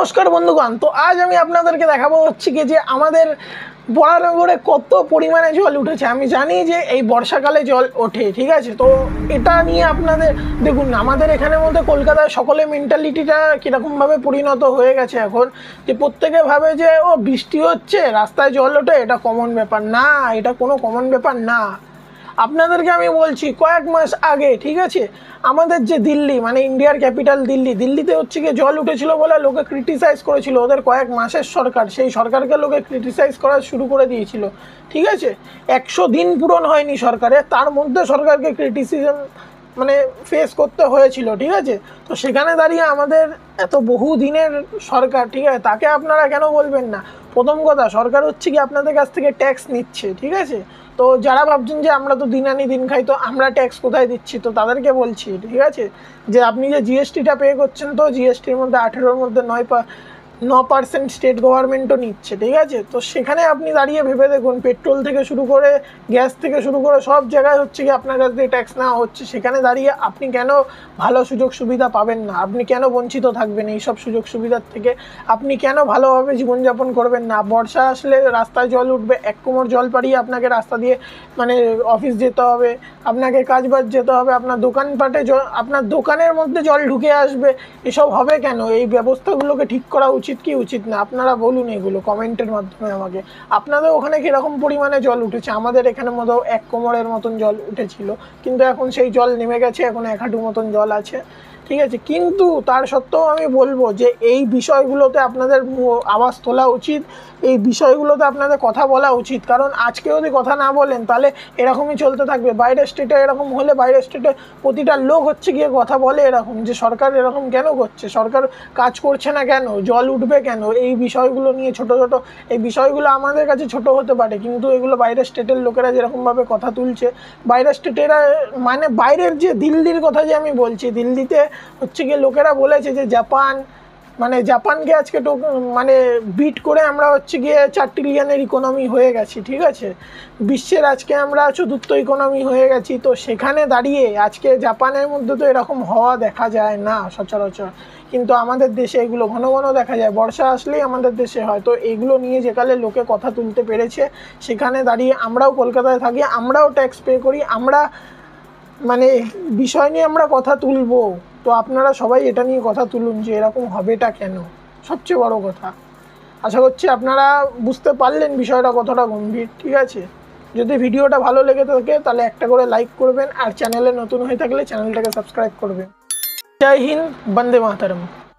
নমস্কার বন্ধুগণ, তো আজ আমি আপনাদেরকে দেখাবো হচ্ছে কি যে আমাদের বরানগরে কত পরিমাণে জল উঠেছে। আমি জানি যে এই বর্ষাকালে জল ওঠে, ঠিক আছে? তো এটা নিয়ে আপনাদের, দেখুন, আমাদের এখানে মধ্যে কলকাতায় সকলে মেন্টালিটিটা কীরকমভাবে পরিণত হয়ে গেছে এখন, যে প্রত্যেকে ভাবে যে, ও, বৃষ্টি হচ্ছে, রাস্তায় জল ওঠে, এটা কমন ব্যাপার। না, এটা কোনো কমন ব্যাপার না। আপনাদেরকে আমি বলছি, কয়েক মাস আগে, ঠিক আছে? আমাদের যে দিল্লি মানে ইন্ডিয়ার ক্যাপিটাল দিল্লি, দিল্লিতে হচ্ছে গিয়ে জল উঠেছিল বলে লোকে ক্রিটিসাইজ করেছিল ওদের কয়েক মাসের সরকার। সেই সরকারকে লোকে ক্রিটিসাইজ করা শুরু করে দিয়েছিল, ঠিক আছে? একশো দিন পূরণ হয়নি সরকারের তার মধ্যে সরকারকে ক্রিটিসিজম মানে ফেস করতে হয়েছিল, ঠিক আছে? তো সেখানে দাঁড়িয়ে আমাদের এত বহু দিনের সরকার, ঠিক আছে? তাকে আপনারা কেন বলবেন না? প্রথম কথা, সরকার হচ্ছে কি আপনাদের কাছ থেকে ট্যাক্স নিচ্ছে, ঠিক আছে? তো যারা ভাবছেন যে আমরা তো দিন আনি দিন খাই, তো আমরা ট্যাক্স কোথায় দিচ্ছি? তো তাদেরকে বলছি, ঠিক আছে? যে আপনি যে জিএসটিটা পে করছেন, তো জিএসটির মধ্যে আঠেরোর মধ্যে নয় ন পার্সেন্ট স্টেট গভর্নমেন্টও নিচ্ছে, ঠিক আছে? তো সেখানে আপনি দাঁড়িয়ে ভেবে দেখুন পেট্রোল থেকে শুরু করে গ্যাস থেকে শুরু করে সব জায়গায় হচ্ছে কি আপনার কাছ থেকে ট্যাক্স নেওয়া হচ্ছে। সেখানে দাঁড়িয়ে আপনি কেন ভালো সুযোগ সুবিধা পাবেন না? আপনি কেন বঞ্চিত থাকবেন? এই সব সুযোগ সুবিধার থেকে আপনি কেন ভালোভাবে জীবনযাপন করবেন না? বর্ষা আসলে রাস্তায় জল উঠবে, এক কোমর জল পাড়িয়ে আপনাকে রাস্তা দিয়ে মানে অফিস যেতে হবে, আপনাকে কাজ বাজ যেতে হবে, আপনার দোকানপাটে জল আপনার দোকানের মধ্যে জল ঢুকে আসবে। এসব হবে কেন? এই ব্যবস্থাগুলোকে ঠিক করা উচিত কি উচিত না? আপনারা বলুন এগুলো, কমেন্টের মাধ্যমে আমাকে। আপনাদের ওখানে কীরকম পরিমাণে জল উঠেছে? আমাদের এখানে মতো এক কোমরের মতন জল উঠেছিল, কিন্তু এখন সেই জল নেমে গেছে, এখন এক হাঁটু মতন জল আছে। ঠিক আছে, কিন্তু তার সত্ত্বেও আমি বলব যে এই বিষয়গুলোতে আপনাদের আওয়াজ তোলা উচিত, এই বিষয়গুলোতে আপনাদের কথা বলা উচিত। কারণ আজকে যদি কথা না বলেন, তাহলে এরকমই চলতে থাকবে। বাইরের স্টেটে এরকম হলে বাইরের স্টেটে প্রতিটা লোক হচ্ছে গিয়ে কথা বলে এরকম যে, সরকার এরকম কেন করছে? সরকার কাজ করছে না কেন? জল উঠবে কেন? এই বিষয়গুলো নিয়ে ছোট ছোট, এই বিষয়গুলো আমাদের কাছে ছোট হতে পারে, কিন্তু এগুলো বাইরের স্টেটের লোকেরা যেরকমভাবে কথা তুলছে, বাইরের স্টেটেরা মানে বাইরের যে দিল্লির কথা যে আমি বলছি, দিল্লিতে হচ্ছে গিয়ে লোকেরা বলেছে যে জাপান মানে জাপানকে আজকে মানে বিট করে আমরা হচ্ছে গিয়ে চার ট্রিলিয়নের ইকোনমি হয়ে গেছি, ঠিক আছে? বিশ্বের আজকে আমরা চতুর্থ ইকোনমি হয়ে গেছি, তো সেখানে দাঁড়িয়ে আজকে জাপানের মধ্যে তো এরকম হওয়া দেখা যায় না সচরাচর। কিন্তু আমাদের দেশে এগুলো ঘন ঘন দেখা যায়। বর্ষা আসলেই আমাদের দেশে হয়। তো এগুলো নিয়ে যেকালে লোকে কথা তুলতে পেরেছে, সেখানে দাঁড়িয়ে আমরাও কলকাতায় থাকি, আমরাও ট্যাক্স পে করি, আমরা মানে বিষয় নিয়ে আমরা কথা তুলবো। তো আপনারা সবাই এটা নিয়ে কথা তুলুন যে এরকম হবেটা কেন? সবচেয়ে বড় কথা। আশা করছি আপনারা বুঝতে পারলেন বিষয়টা কতটা গম্ভীর, ঠিক আছে? যদি ভিডিওটা ভালো লেগে থাকে, তাহলে একটা করে লাইক করবেন, আর চ্যানেলে নতুন হয়ে থাকলে চ্যানেলটাকে সাবস্ক্রাইব করবেন। জয় হিন্দ, বন্দে মাতারম।